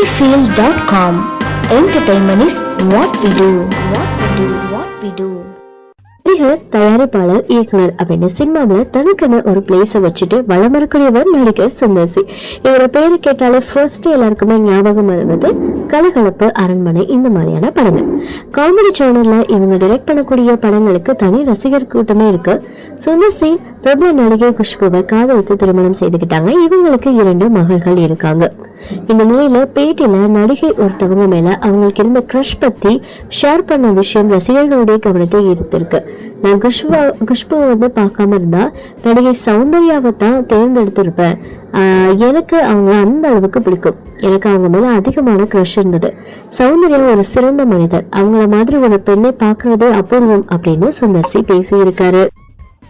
sunnyfield.com. Entertainment is what we do. What we do. What we do. நடிகர் தயாரிப்பாளர் இயக்குனர் அப்படின்னு சினிமாவில் தனக்குன்னு ஒரு பிளேஸ வச்சுட்டு வளம் வரக்கூடியவர் நடிகர் சுந்தர்சி இவர பேரு கேட்டாலே ஃபர்ஸ்ட் எல்லாருக்குமே ஞாபகம் வருவது கலகலப்பு அரண்மனை இந்த மாதிரியான படங்கள் காமெடி சேனல்ல இவங்க டிரெக்ட் பண்ணக்கூடிய படங்களுக்கு தனி ரசிகர் கூட்டமே இருக்கு சுந்தர்சி பிரபல நடிகை குஷ்புவை காதலித்து திருமணம் செய்துக்கிட்டாங்க இவங்களுக்கு இரண்டு மகள்கள் இருக்காங்க. இந்த நிலையில பேட்டியில நடிகை ஒருத்தவங்க மேல அவங்களுக்கு இருந்த கிரஷ் பத்தி ஷேர் பண்ண விஷயம் ரசிகர்களுடைய கவனத்தை ஈர்த்திருக்கு. நான் குஷ்பா குஷ்புவை வந்து பார்க்காம இருந்தா நடிகை சௌந்தர்யாவை தான் தேர்ந்தெடுத்திருப்பேன். ஆஹ் எனக்கு அவங்க அந்த அளவுக்கு பிடிக்கும். எனக்கு அவங்க மேல அதிகமான க்ரஷ் இருந்தது. சௌந்தர்யா ஒரு சிறந்த மனிதர். அவங்கள மாதிரி ஒரு பெண்ணை பார்க்கறதே அபூர்வம் அப்படின்னு சுந்தர்சி பேசியிருக்காரு.